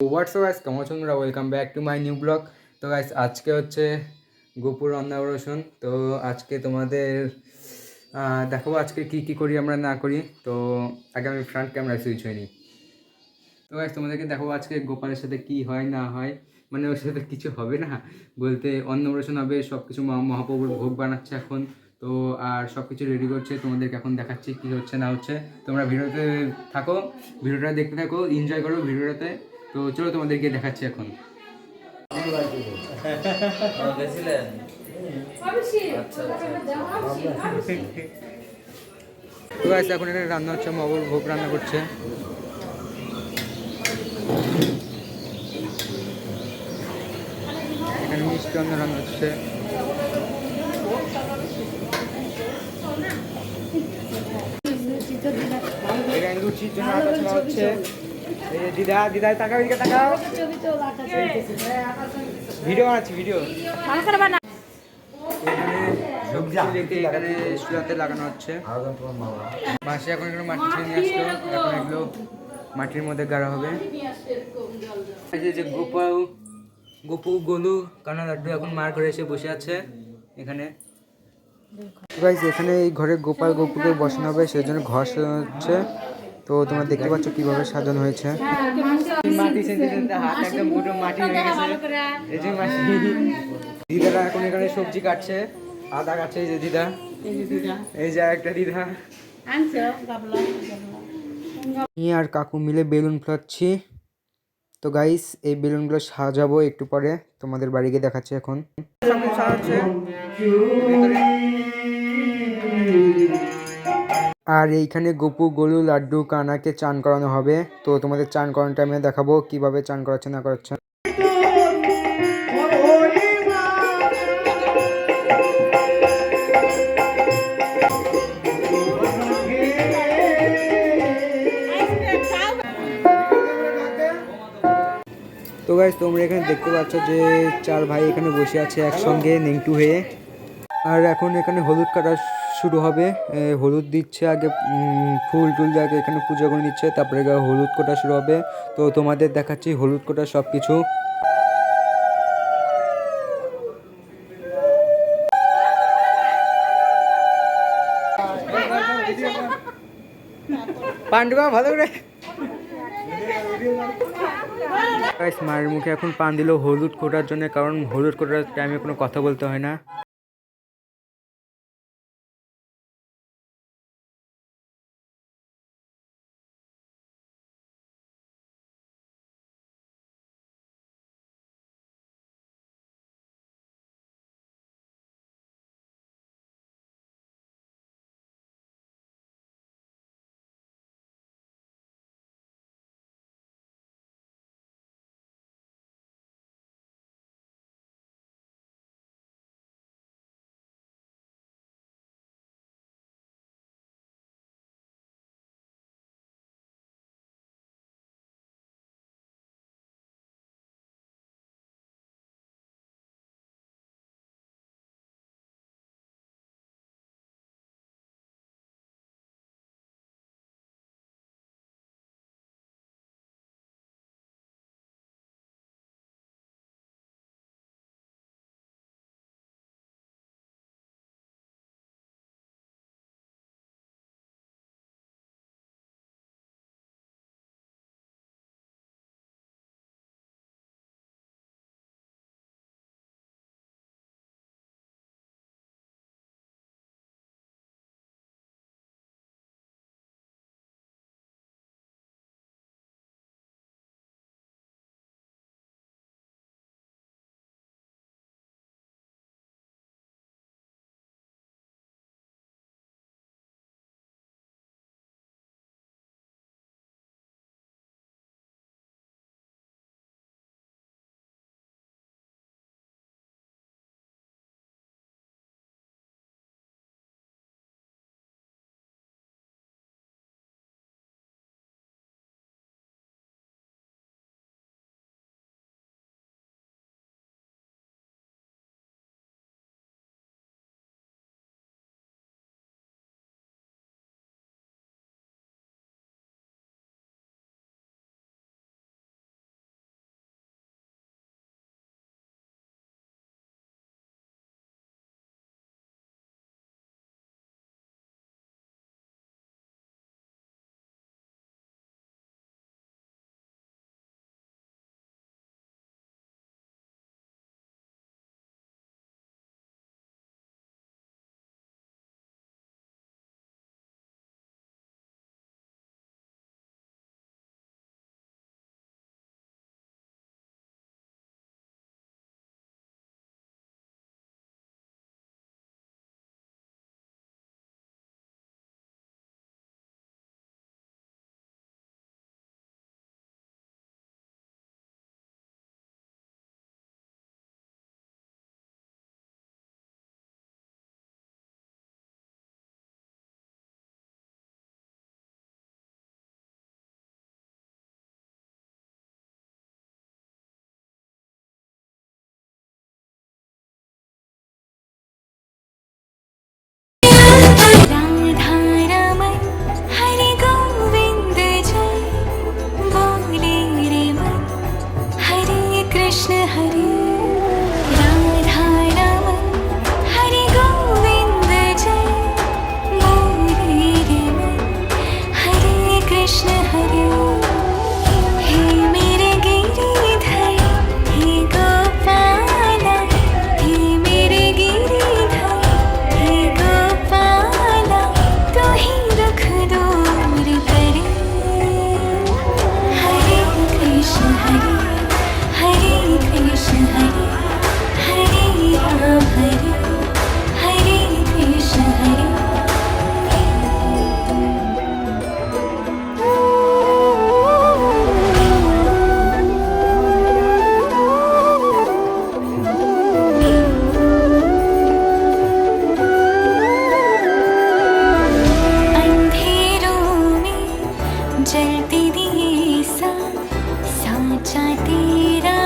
WhatsApp guys কেমন আছো তোমরা? Welcome back to my new blog তো গাইস আজকে হচ্ছে গোপুর অন্নপ্রাশন তো আজকে তোমাদের দেখাবো আজকে কি কি করি আমরা, না করি। তো আগে আমি ফ্রন্ট ক্যামেরায় সুইচ হয়নি তো গাইস তোমাদেরকে দেখাবো আজকে গোপালের সাথে কি হয়, না হয়। মানে ওর সাথে কিছু হবে না। বলতে অন্নপ্রাশন হবে সব কিছু মহা- মহাপ্রভুর ভোগ বানাচ্ছে এখন। তো আর সব কিছু রেডি করছে, তোমাদেরকে এখন দেখাচ্ছি কি হচ্ছে, না হচ্ছে। তোমরা ভিডিওতে থাকো, ভিডিওটা দেখতে থাকো এনজয় করো ভিডিওটাতে। তো চলো তোমাদেরকে দেখাচ্ছি এখন। তো এখন এখানে রান্না হচ্ছে মগর ভোগ রান্না করছে। এখানে মিষ্টি অন্ন রান্না হচ্ছে। এখানে লুচির জন্য আটা ছোড়া হচ্ছে। দিদা দিদা তাকাও এদিকে তাকাও। ভিডিও বানাচ্ছি ভিডিও। এখানে লাগানো হচ্ছে। মাসে এখন মাটি ছেড়ে নিয়ে আসলো। এখন এগুলো মাটির মধ্যে গাড়া হবে। যে- গোপাউ গোপু গোলু কানা লাড্ডু এখন মার ঘরে এসে বসে আছে এখানে। এখানে এই ঘরে গোপাল গোপুকে বসানো হবে সেই জন্য ঘর সাজানো হচ্ছে। তো তোমরা দেখতে পাচ্ছ কীভাবে সাজানো হয়েছে। হয়ে দিদারা এখন এখানে সবজি কাটছে আদা কাটছে এই যে দিদা। এই যে একটা দিদা। আমি আর কাকু মিলে বেলুন ফোলাচ্ছি। তো গাইস এই বেলুনগুলো সাজাবো একটু পরে তোমাদের বাড়ি গিয়ে দেখাচ্ছি এখন। আর এইখানে গপু, গোলু, লাড্ডু, কানাকে চান করানো হবে। তো তোমাদের চান করানোটা আমি দেখাবো, কীভাবে চান করাচ্ছে, না করাচ্ছে। তো গাইজ তোমরা এখানে দেখতে পাচ্ছ যে চার ভাই এখানে বসে আছে একসঙ্গে, নেংটু হয়ে। আর এখন এখানে হলুদ কাটা শুরু হবে। হলুদ দিচ্ছে আগে ফুল টুল দিয়ে আগে এখানে পুজো করে নিচ্ছে, তারপরে হলুদ কোটা শুরু হবে। তো তোমাদের দেখাচ্ছি হলুদ কোটা সব কিছু পান্ডুয়া ভালো করে। মায়ের মুখে এখন পান দিল হলুদ কোটার জন্য, কারণ হলুদ কোটার টাইমে কোনো কথা বলতে হয় না। सम्चतिरा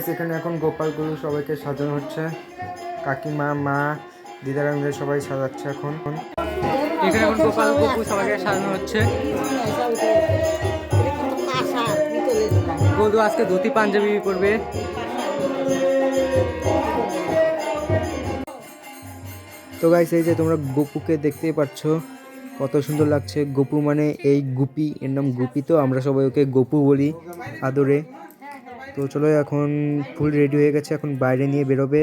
এখন গোপালগুলো সবাইকে সাজানো হচ্ছে। কাকিমা মা দিদারা মিলে সবাই সাজাচ্ছে এখন। এখানে এখন গোপাল গোপু সবাইকে সাজানো হচ্ছে। গোদু আজকে ধুতি পাঞ্জাবি পরবে। তো গাইস এই যে তোমরা গোপুকে দেখতেই পাচ্ছ কত সুন্দর লাগছে। গোপু মানে এই গুপি এর নাম গুপি তো আমরা সবাই ওকে গোপু বলি আদরে। তো চলো এখন ফুল রেডি হয়ে গেছে এখন বাইরে নিয়ে বেরোবে।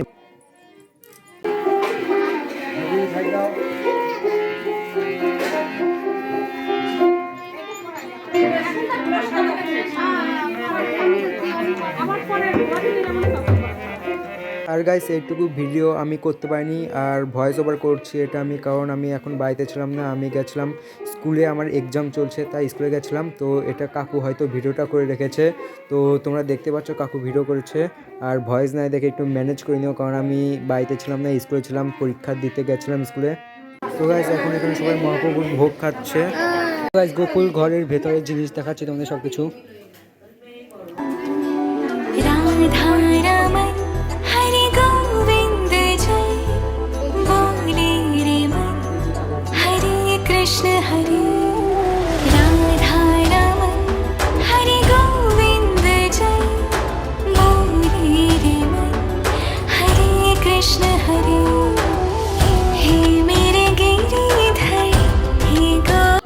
গাইস এইটুকু ভিডিও আমি করতে পারিনি আর ভয়েস ওভার করছি এটা আমি, কারণ আমি এখন বাড়িতে ছিলাম না, আমি গেছিলাম স্কুলে আমার এক্সাম চলছে, তাই স্কুলে গেছিলাম। তো এটা কাকু হয়তো ভিডিওটা করে রেখেছে। তো তোমরা দেখতে পাচ্ছ কাকু ভিডিও করেছে। আর ভয়েস নাই দেখে একটু ম্যানেজ করে নিও, কারণ আমি বাড়িতে ছিলাম না স্কুলে ছিলাম, পরীক্ষা দিতে গেছিলাম স্কুলে তো গাইস এখন এখানে সবাই মহাপ্রভুর ভোগ খাচ্ছে। গাইস গোকুল ঘরের ভেতরে জিনিস দেখাচ্ছে তোমাদের সব কিছু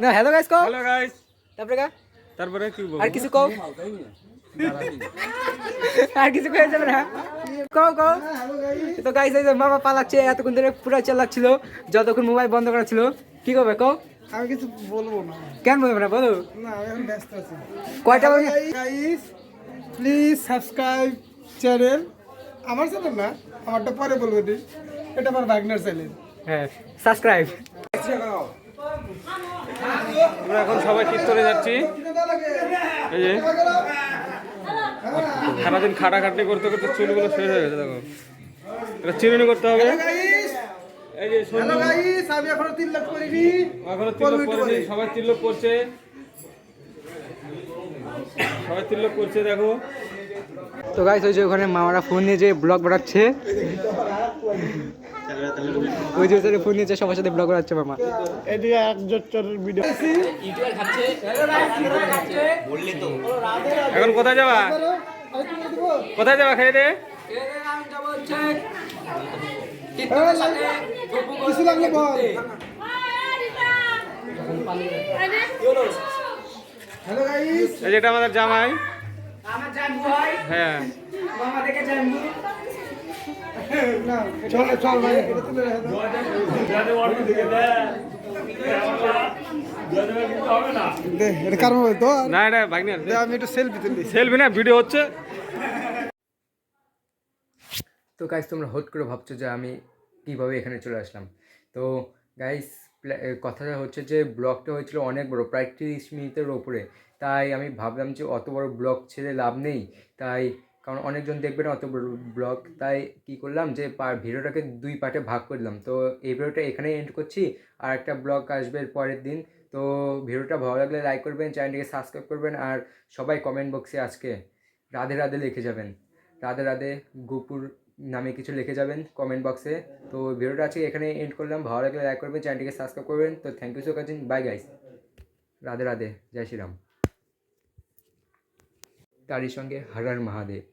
না হ্যালো গাইস কও। হ্যালো গাইস তারপরে গা। তারপরে কি বলব? আর কিছু কও। আর কিছু কয়ে যাবে না। কও কও। তো গাইস এই যে মামা পালাচ্ছে এতক্ষণ ধরে পুরো চালাচ্ছিল যতক্ষণ মোবাইল বন্ধ করা ছিল। কি করবে কও? আমি কিছু বলব না। কেন বলবে না বলো। না আমি এখন ব্যস্ত আছি। কয়টা বাজে? গাইস প্লিজ সাবস্ক্রাইব চ্যানেল আমার চ্যানেল না আমারটা পরে বলব দি এটা আমার ভাগনার চ্যানেল হ্যাঁ সাবস্ক্রাইব আমরা এখন সবাই তীর্থরে যাচ্ছি। এই যে সারাদিন খাটাখাটনি করতে করতে চুলগুলো শেষ হয়ে গেছে দেখো। এটা চিরুনি করতে হবে। এই যে হ্যালো সঞ্জু গাইস আমি এখনও তিন লাখ করিনি। সবাই করছে। সবাই করছে দেখো। তো গাইস ওই যে ওখানে মামারা ফোন নিয়ে যে ব্লগ বানাচ্ছে। ওই যে ওখানে ফোন নিয়েছে সবার সাথে ব্লগ বানাচ্ছে মামা। এদিকে এক জোচ্চরের ভিডিও এখন কোথায় যাবা? কোথায় যাবা খেয়ে দে কিছু লাগলে বল হ্যালো গাইস এই যেটা আমাদের জামাই হ্যাঁ কার মোবাইল তো না এটা ভাগ্নি দে আমি একটু সেলফি তুলি। সেলফি না ভিডিও হচ্ছে। তো গাইস তোমরা হট করে ভাবছ যে আমি কীভাবে এখানে চলে আসলাম। তো গাইস কথাটা হচ্ছে যে ব্লগটা হয়েছিল অনেক বড় প্রায় তিরিশ মিনিটের ওপরে। তাই আমি ভাবলাম যে অত বড় ব্লগ ছেড়ে লাভ নেই। তাই কারণ অনেকজন দেখবে না অত ব্লগ। তাই কি করলাম যে ভিডিওটাকে দুই পার্টে ভাগ করলাম তো এই ভিডিওটা এখানেই এন্ড করছি। আর একটা ব্লগ আসবে পরের দিন। তো ভিডিওটা ভালো লাগলে লাইক করবেন, চ্যানেলটিকে সাবস্ক্রাইব করবেন আর সবাই কমেন্ট বক্সে আজকে রাধে রাধে লিখে যাবেন। রাধে রাধে গোপুর নামে কিছু লিখে যাবেন কমেন্ট বক্সে তো ভিডিওটা আজকে এখানে এন্ড করলাম। ভালো লাগলে লাইক করবেন, চ্যানেলটিকে সাবস্ক্রাইব করবেন। তো thank you so watching bye guys Radhe Radhe, Jai Shriram. তারই সঙ্গে হর হর মহাদেব